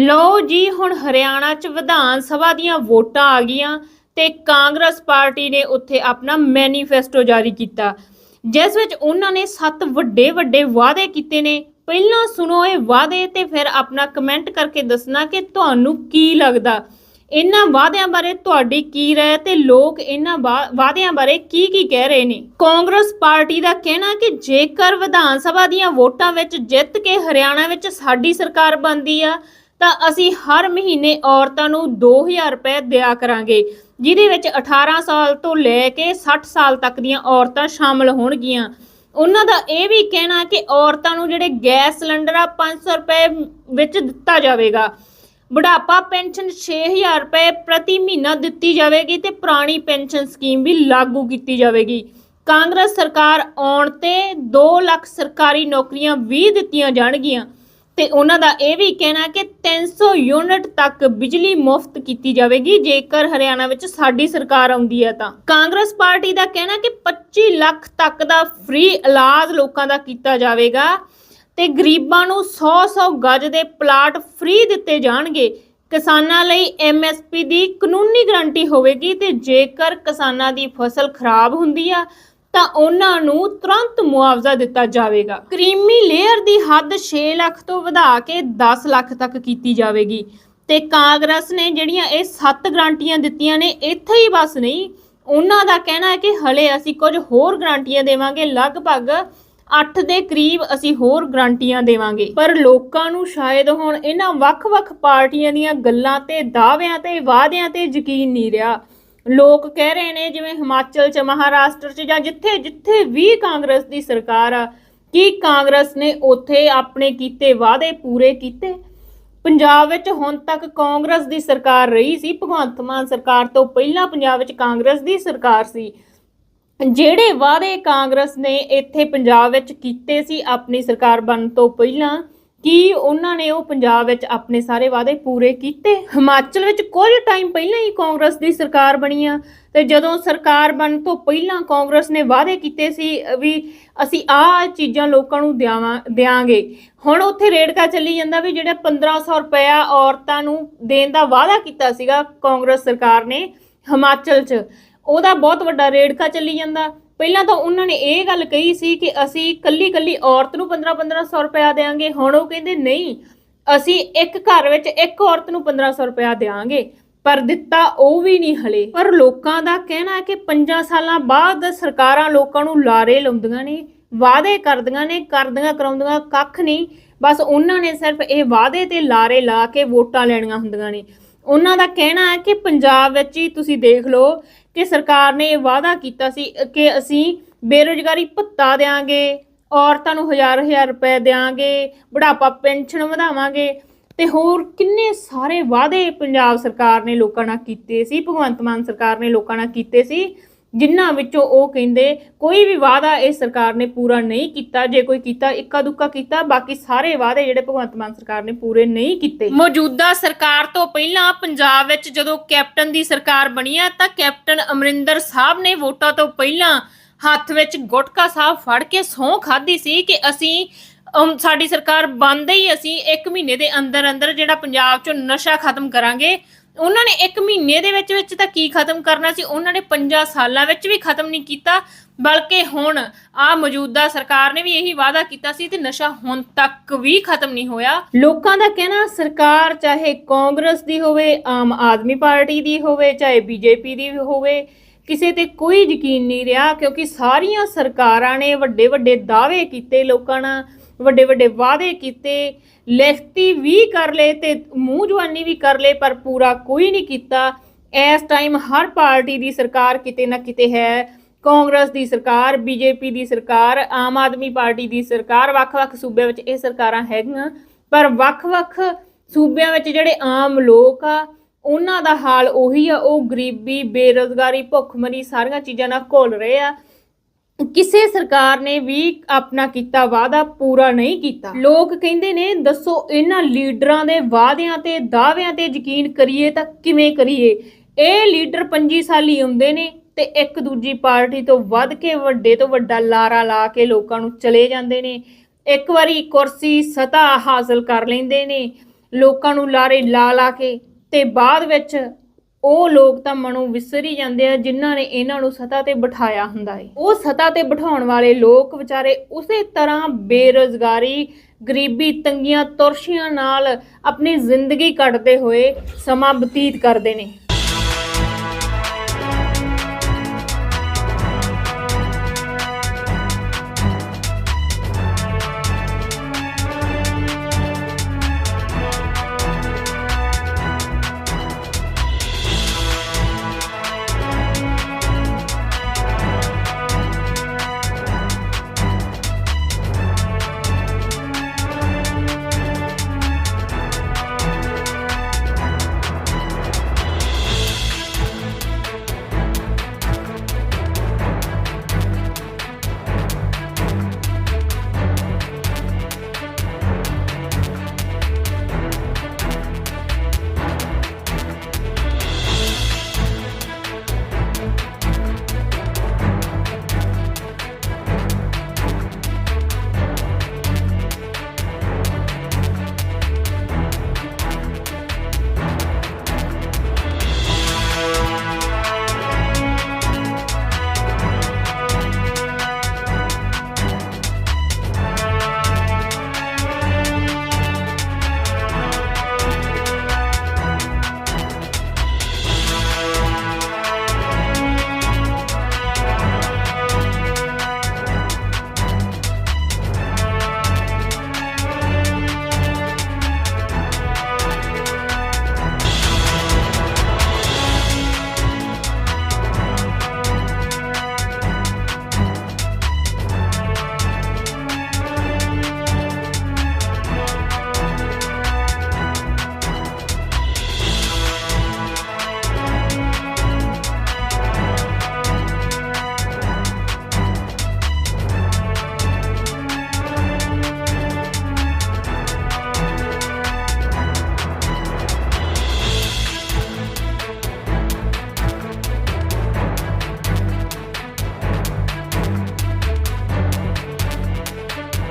ਲਓ ਜੀ, ਹੁਣ ਹਰਿਆਣਾ 'ਚ ਵਿਧਾਨ ਸਭਾ ਦੀਆਂ ਵੋਟਾਂ ਆ ਗਈਆਂ ਤੇ ਕਾਂਗਰਸ ਪਾਰਟੀ ਨੇ ਉੱਥੇ ਆਪਣਾ ਮੈਨੀਫੈਸਟੋ ਜਾਰੀ ਕੀਤਾ। ਜਿਸ ਵਿੱਚ ਉਹਨਾਂ ਨੇ ਸੱਤ ਵੱਡੇ ਵੱਡੇ ਵਾਅਦੇ ਕੀਤੇ ਨੇ। ਪਹਿਲਾਂ ਸੁਣੋ ਇਹ ਵਾਅਦੇ ਤੇ ਫਿਰ ਆਪਣਾ ਕਮੈਂਟ ਕਰਕੇ ਦੱਸਣਾ ਕਿ ਤੁਹਾਨੂੰ ਕੀ ਲੱਗਦਾ। ਇਹਨਾਂ ਵਾਅਦਿਆਂ ਬਾਰੇ ਤੁਹਾਡੀ ਕੀ ਰਾਏ ਹੈ ਤੇ ਲੋਕ ਇਹਨਾਂ ਵਾ- ਵਾਅਦਿਆਂ ਬਾਰੇ ਕੀ ਕੀ ਕਹਿ ਰਹੇ ਨੇ? ਕਾਂਗਰਸ ਪਾਰਟੀ ਦਾ ਕਹਿਣਾ ਕਿ ਜੇਕਰ ਵਿਧਾਨ ਸਭਾ ਦੀਆਂ ਵੋਟਾਂ ਵਿੱਚ ਜਿੱਤ ਕੇ ਹਰਿਆਣਾ ਵਿੱਚ ਸਾਡੀ ਸਰਕਾਰ ਬਣਦੀ ਆ ਤਾਂ ਅਸੀਂ ਹਰ ਮਹੀਨੇ ਔਰਤਾਂ ਨੂੰ 2000 ਰੁਪਏ ਦਿਆ ਕਰਾਂਗੇ, ਜਿਹਦੇ ਵਿੱਚ 18 ਸਾਲ ਤੋਂ ਲੈ ਕੇ 60 ਸਾਲ ਤੱਕ ਦੀਆਂ ਔਰਤਾਂ ਸ਼ਾਮਲ ਹੋਣਗੀਆਂ। ਉਹਨਾਂ ਦਾ ਇਹ ਵੀ ਕਹਿਣਾ ਕਿ ਔਰਤਾਂ ਨੂੰ ਜਿਹੜੇ ਗੈਸ ਸਿਲੰਡਰ ਆ 500 ਰੁਪਏ ਵਿੱਚ ਦਿੱਤਾ ਜਾਵੇਗਾ। ਬੁਢਾਪਾ ਪੈਨਸ਼ਨ 6000 ਰੁਪਏ ਪ੍ਰਤੀ ਮਹੀਨਾ ਦਿੱਤੀ ਜਾਵੇਗੀ ਤੇ ਪੁਰਾਣੀ ਪੈਨਸ਼ਨ ਸਕੀਮ ਵੀ ਲਾਗੂ ਕੀਤੀ ਜਾਵੇਗੀ। ਕਾਂਗਰਸ ਸਰਕਾਰ ਆਉਣ ਤੇ 2 ਲੱਖ ਸਰਕਾਰੀ ਨੌਕਰੀਆਂ ਵੀ ਦਿੱਤੀਆਂ ਜਾਣਗੀਆਂ। ਤੇ ਉਹਨਾਂ ਦਾ ਇਹ ਵੀ ਕਹਿਣਾ ਕਿ 300 ਯੂਨਿਟ ਤੱਕ ਬਿਜਲੀ ਮੁਫਤ ਕੀਤੀ ਜਾਵੇਗੀ, ਜੇਕਰ ਹਰਿਆਣਾ ਵਿੱਚ ਸਾਡੀ ਸਰਕਾਰ ਆਉਂਦੀ ਹੈ ਤਾਂ। ਕਾਂਗਰਸ ਪਾਰਟੀ ਦਾ ਕਹਿਣਾ ਕਿ 25 ਲੱਖ ਤੱਕ ਦਾ ਫ੍ਰੀ ਇਲਾਜ ਲੋਕਾਂ ਦਾ ਕੀਤਾ ਜਾਵੇਗਾ ਤੇ ਗਰੀਬਾਂ ਨੂੰ 100-100 ਗਜ ਦੇ ਪਲਾਟ ਫ੍ਰੀ ਦਿੱਤੇ ਜਾਣਗੇ। ਕਿਸਾਨਾਂ ਲਈ ਐਮਐਸਪੀ ਦੀ ਕਾਨੂੰਨੀ ਗਰੰਟੀ ਹੋਵੇਗੀ ਤੇ ਜੇਕਰ ਕਿਸਾਨਾਂ ਦੀ ਫਸਲ ਖਰਾਬ ਹੁੰਦੀ ਆ ਤਾਂ ਉਹਨਾਂ ਨੂੰ ਤੁਰੰਤ ਮੁਆਵਜ਼ਾ ਦਿੱਤਾ ਜਾਵੇਗਾ। ਕਰੀਮੀ ਲੇਅਰ ਦੀ ਹੱਦ 6 ਲੱਖ ਤੋਂ ਵਧਾ ਕੇ 10 ਲੱਖ ਤੱਕ ਕੀਤੀ ਜਾਵੇਗੀ। ਤੇ ਕਾਂਗਰਸ ਨੇ ਜਿਹੜੀਆਂ ਇਹ ਸੱਤ ਗਰੰਟੀਆਂ ਦਿੱਤੀਆਂ ਨੇ, ਇੱਥੇ ਹੀ ਬਸ ਨਹੀਂ, ਉਹਨਾਂ ਦਾ ਕਹਿਣਾ ਹੈ ਕਿ ਹਲੇ ਅਸੀਂ ਕੁਝ ਹੋਰ ਗਰੰਟੀਆਂ ਦੇਵਾਂਗੇ, ਲਗਭਗ 8 ਦੇ ਕਰੀਬ ਅਸੀਂ ਹੋਰ ਗਰੰਟੀਆਂ ਦੇਵਾਂਗੇ। ਪਰ ਲੋਕਾਂ ਨੂੰ ਸ਼ਾਇਦ ਹੁਣ ਇਹਨਾਂ ਵੱਖ-ਵੱਖ ਪਾਰਟੀਆਂ ਦੀਆਂ ਗੱਲਾਂ ਤੇ ਦਾਅਵਿਆਂ ਤੇ ਵਾਅਦਿਆਂ ਤੇ ਯਕੀਨ ਨਹੀਂ ਰਿਹਾ। ਲੋਕ ਕਹਿ ਰਹੇ ਨੇ ਜਿਵੇਂ ਹਿਮਾਚਲ ਚ, ਮਹਾਰਾਸ਼ਟਰ ਚ ਜਾਂ ਜਿੱਥੇ ਜਿੱਥੇ ਵੀ ਕਾਂਗਰਸ ਦੀ ਸਰਕਾਰ ਆ, ਕੀ ਕਾਂਗਰਸ ਨੇ ਉੱਥੇ ਆਪਣੇ ਕੀਤੇ ਵਾਅਦੇ ਪੂਰੇ ਕੀਤੇ? ਪੰਜਾਬ ਵਿੱਚ ਹੁਣ ਤੱਕ ਕਾਂਗਰਸ ਦੀ ਸਰਕਾਰ ਰਹੀ ਸੀ, ਭਗਵੰਤ ਮਾਨ ਸਰਕਾਰ ਤੋਂ ਪਹਿਲਾਂ ਪੰਜਾਬ ਵਿੱਚ ਕਾਂਗਰਸ ਦੀ ਸਰਕਾਰ ਸੀ। ਜਿਹੜੇ ਵਾਅਦੇ ਕਾਂਗਰਸ ਨੇ ਇੱਥੇ ਪੰਜਾਬ ਵਿੱਚ ਕੀਤੇ ਸੀ, ਆਪਣੀ ਸਰਕਾਰ ਬਣਨ ਤੋਂ ਪਹਿਲਾਂ ਕੀ ਉਹਨਾਂ ਨੇ ਉਹ ਪੰਜਾਬ ਵਿੱਚ ਆਪਣੇ ਸਾਰੇ ਵਾਅਦੇ ਪੂਰੇ ਕੀਤੇ? ਹਿਮਾਚਲ ਵਿੱਚ ਕੁਝ ਟਾਈਮ ਪਹਿਲਾਂ ਹੀ ਕਾਂਗਰਸ ਦੀ ਸਰਕਾਰ ਬਣੀ ਆ ਤੇ ਜਦੋਂ ਸਰਕਾਰ ਬਣਨ ਤੋਂ ਪਹਿਲਾਂ ਕਾਂਗਰਸ ਨੇ ਵਾਅਦੇ ਕੀਤੇ ਸੀ ਵੀ ਅਸੀਂ ਆਹ ਚੀਜ਼ਾਂ ਲੋਕਾਂ ਨੂੰ ਦਿਆਵਾਂ, ਦਿਆਂਗੇ। ਹੁਣ ਉੱਥੇ ਰੇੜਕਾ ਚੱਲੀ ਜਾਂਦਾ ਵੀ ਜਿਹੜੇ 1500 ਰੁਪਇਆ ਔਰਤਾਂ ਨੂੰ ਦੇਣ ਦਾ ਵਾਅਦਾ ਕੀਤਾ ਸੀਗਾ ਕਾਂਗਰਸ ਸਰਕਾਰ ਨੇ ਹਿਮਾਚਲ 'ਚ, ਉਹਦਾ ਬਹੁਤ ਵੱਡਾ ਰੇੜਕਾ ਚੱਲੀ ਜਾਂਦਾ। ਪਹਿਲਾਂ ਤਾਂ ਉਹਨਾਂ ਨੇ ਇਹ ਗੱਲ ਕਹੀ ਸੀ ਕਿ ਅਸੀਂ ਕੱਲੀ ਕੱਲੀ ਔਰਤ ਨੂੰ 15 1500 ਰੁਪਇਆ ਦੇਾਂਗੇ ਹੁਣ ਉਹ ਕਹਿੰਦੇ, ਨਹੀਂ, ਅਸੀਂ ਇੱਕ ਘਰ ਵਿੱਚ ਇੱਕ ਔਰਤ ਨੂੰ 1500 ਰੁਪਇਆ ਦੇਾਂਗੇ ਪਰ ਦਿੱਤਾ ਉਹ ਵੀ ਨਹੀਂ ਹਲੇ। ਪਰ ਲੋਕਾਂ ਦਾ ਕਹਿਣਾ ਹੈ ਕਿ 5 ਸਾਲਾਂ ਬਾਅਦ ਸਰਕਾਰਾਂ ਲੋਕਾਂ ਨੂੰ ਲਾਰੇ ਲਾਉਂਦੀਆਂ ਨੇ, ਵਾਅਦੇ ਕਰਦੀਆਂ ਨੇ, ਕਰਦੀਆਂ ਕਰਾਉਂਦੀਆਂ ਕੱਖ ਨਹੀਂ। ਬਸ ਉਹਨਾਂ ਨੇ ਸਿਰਫ ਇਹ ਵਾਅਦੇ ਤੇ ਲਾਰੇ ਲਾ ਕੇ ਵੋਟਾਂ ਲੈਣੀਆਂ ਹੁੰਦੀਆਂ ਨੇ। ਉਹਨਾਂ ਦਾ ਕਹਿਣਾ ਹੈ ਕਿ ਪੰਜਾਬ ਵਿੱਚ ਹੀ ਤੁਸੀਂ ਦੇਖ ਲਓ ਕਿ ਸਰਕਾਰ ਨੇ ਇਹ ਵਾਅਦਾ ਕੀਤਾ ਸੀ ਕਿ ਅਸੀਂ ਬੇਰੁਜ਼ਗਾਰੀ ਭੱਤਾ ਦੇਾਂਗੇ ਔਰਤਾਂ ਨੂੰ ਹਜ਼ਾਰ ਹਜ਼ਾਰ ਰੁਪਏ ਦੇਾਂਗੇ ਬੁਢਾਪਾ ਪੈਨਸ਼ਨ ਵਧਾਵਾਂਗੇ। ਤੇ ਹੋਰ ਕਿੰਨੇ ਸਾਰੇ ਵਾਅਦੇ ਪੰਜਾਬ ਸਰਕਾਰ ਨੇ ਲੋਕਾਂ ਨਾਲ ਕੀਤੇ ਸੀ, ਭਗਵੰਤ ਮਾਨ ਸਰਕਾਰ ਨੇ ਲੋਕਾਂ ਨਾਲ ਕੀਤੇ ਸੀ ਜਿਨ੍ਹਾਂ ਵਿੱਚੋਂ ਉਹ ਕਹਿੰਦੇ ਕੋਈ ਵੀ ਵਾਅਦਾ ਇਹ ਸਰਕਾਰ ਨੇ ਪੂਰਾ ਨਹੀਂ ਕੀਤਾ ਜੇ ਕੋਈ ਕੀਤਾ ਇੱਕਾ ਦੁੱਕਾ ਕੀਤਾ ਬਾਕੀ ਸਾਰੇ ਵਾਅਦੇ ਜਿਹੜੇ ਭਗਵੰਤ ਮਾਨ ਸਰਕਾਰ ਨੇ ਪੂਰੇ ਨਹੀਂ ਕੀਤੇ। ਮੌਜੂਦਾ ਸਰਕਾਰ ਤੋਂ ਪਹਿਲਾਂ ਪੰਜਾਬ ਵਿੱਚ ਜਦੋਂ ਕੈਪਟਨ ਦੀ ਸਰਕਾਰ ਬਣੀ ਆ ਤਾਂ ਕੈਪਟਨ ਅਮਰਿੰਦਰ ਸਾਹਿਬ ਨੇ ਵੋਟਾਂ ਤੋਂ ਪਹਿਲਾਂ ਹੱਥ ਵਿੱਚ ਗੁਟਕਾ ਸਾਹਿਬ ਫੜ ਕੇ ਸਹੁੰ ਖਾਧੀ ਸੀ ਕਿ ਅਸੀਂ ਅਮ, ਸਾਡੀ ਸਰਕਾਰ ਬੰਦੇ ਹੀ ਅਸੀਂ 1 ਮਹੀਨੇ ਦੇ ਅੰਦਰ ਅੰਦਰ ਜਿਹੜਾ ਪੰਜਾਬ 'ਚੋਂ ਨਸ਼ਾ ਖਤਮ ਕਰਾਂਗੇ ਉਹਨਾਂ ਨੇ 1 ਮਹੀਨੇ ਦੇ ਵਿੱਚ ਵਿੱਚ ਤਾਂ ਕੀ ਖਤਮ ਕਰਨਾ ਸੀ? ਉਹਨਾਂ ਨੇ 5 ਸਾਲਾਂ ਵਿੱਚ ਵੀ ਖਤਮ ਨਹੀਂ ਕੀਤਾ, ਬਲਕਿ ਹੁਣ ਆ ਮੌਜੂਦਾ ਸਰਕਾਰ ਨੇ ਵੀ ਇਹੀ ਵਾਅਦਾ ਕੀਤਾ ਸੀ ਤੇ ਨਸ਼ਾ ਹੁਣ ਤੱਕ ਵੀ ਖਤਮ ਨਹੀਂ ਹੋਇਆ। ਲੋਕਾਂ ਦਾ ਕਹਿਣਾ, ਸਰਕਾਰ ਚਾਹੇ ਕਾਂਗਰਸ ਦੀ ਹੋਵੇ, ਆਮ ਆਦਮੀ ਪਾਰਟੀ ਦੀ ਹੋਵੇ, ਚਾਹੇ ਬੀਜੇਪੀ ਦੀ ਹੋਵੇ ਕਿਸੇ ਤੇ ਕੋਈ ਯਕੀਨ ਨਹੀਂ ਰਿਹਾ, ਕਿਉਂਕਿ ਸਾਰੀਆਂ ਸਰਕਾਰਾਂ ਨੇ ਵੱਡੇ ਵੱਡੇ ਦਾਅਵੇ ਕੀਤੇ, ਲੋਕਾਂ ਨਾਲ ਵੱਡੇ ਵੱਡੇ ਵਾਅਦੇ ਕੀਤੇ, ਲਿਖਤੀ ਵੀ ਕਰ ਲਏ ਤੇ ਮੂੰਹ ਜਵਾਨੀ ਵੀ ਕਰ ਲਏ, ਪਰ ਪੂਰਾ ਕੋਈ ਨਹੀਂ ਕੀਤਾ। ਇਸ ਟਾਈਮ ਹਰ ਪਾਰਟੀ ਦੀ ਸਰਕਾਰ ਕਿਤੇ ਨਾ ਕਿਤੇ ਹੈ। ਕਾਂਗਰਸ ਦੀ ਸਰਕਾਰ, ਬੀਜੇਪੀ ਦੀ ਸਰਕਾਰ, ਆਮ ਆਦਮੀ ਪਾਰਟੀ ਦੀ ਸਰਕਾਰ ਵੱਖ-ਵੱਖ ਸੂਬਿਆਂ ਵਿੱਚ ਇਹ ਸਰਕਾਰਾਂ ਹੈਗੀਆਂ। ਪਰ ਵੱਖ-ਵੱਖ ਸੂਬਿਆਂ ਵਿੱਚ ਜਿਹੜੇ ਆਮ ਲੋਕ ਆ ਉਹਨਾਂ ਦਾ ਹਾਲ ਉਹੀ ਆ, ਉਹ ਗਰੀਬੀ, ਬੇਰੋਜ਼ਗਾਰੀ, ਭੁੱਖਮਰੀ ਸਾਰੀਆਂ ਚੀਜ਼ਾਂ ਨਾਲ ਘੁਲ ਰਹੇ ਆ। ਕਿਸੇ ਸਰਕਾਰ ਨੇ ਵੀ ਆਪਣਾ ਕੀਤਾ ਵਾਅਦਾ, ਪੂਰਾ ਨਹੀਂ ਕੀਤਾ। ਲੋਕ ਕਹਿੰਦੇ ਨੇ, ਦੱਸੋ ਇਹਨਾਂ ਲੀਡਰਾਂ ਦੇ ਵਾਅਦਿਆਂ ਤੇ ਦਾਅਵਿਆਂ ਤੇ ਯਕੀਨ ਕਰੀਏ ਤਾਂ ਕਿਵੇਂ ਕਰੀਏ? ਇਹ ਲੀਡਰ 25 ਸਾਲੀ ਹੁੰਦੇ ਨੇ ਤੇ ਇੱਕ ਦੂਜੀ ਪਾਰਟੀ ਤੋਂ ਵੱਧ ਕੇ, ਵੱਡੇ ਤੋਂ ਵੱਡਾ ਲਾਰਾ ਲਾ ਕੇ ਲੋਕਾਂ ਨੂੰ ਚਲੇ ਜਾਂਦੇ ਨੇ। ਇੱਕ ਵਾਰੀ ਕੁਰਸੀ ਸਤਾ ਹਾਸਲ ਕਰ ਲੈਂਦੇ ਨੇ। ਲੋਕਾਂ ਨੂੰ ਲਾਰੇ ਲਾ ਲਾ ਕੇ ਤੇ ਬਾਅਦ ਵਿੱਚ ਉਹ ਲੋਕ ਤਾਂ ਮਨੋਂ ਵਿਸਰ ਹੀ ਜਾਂਦੇ ਆ ਜਿਨ੍ਹਾਂ ਨੇ ਇਹਨਾਂ ਨੂੰ ਸਤਾ ਤੇ ਬਿਠਾਇਆ ਹੁੰਦਾ ਹੈ ਉਹ ਸਤਾ ਤੇ ਬਿਠਾਉਣ ਵਾਲੇ ਲੋਕ ਵਿਚਾਰੇ ਉਸੇ ਤਰ੍ਹਾਂ ਬੇਰੁਜ਼ਗਾਰੀ, ਗਰੀਬੀ ਤੰਗੀਆਂ ਤੁਰਸ਼ੀਆਂ ਨਾਲ ਆਪਣੀ ਜ਼ਿੰਦਗੀ ਕੱਟਦੇ ਹੋਏ ਸਮਾਂ ਬਤੀਤ ਕਰਦੇ ਨੇ।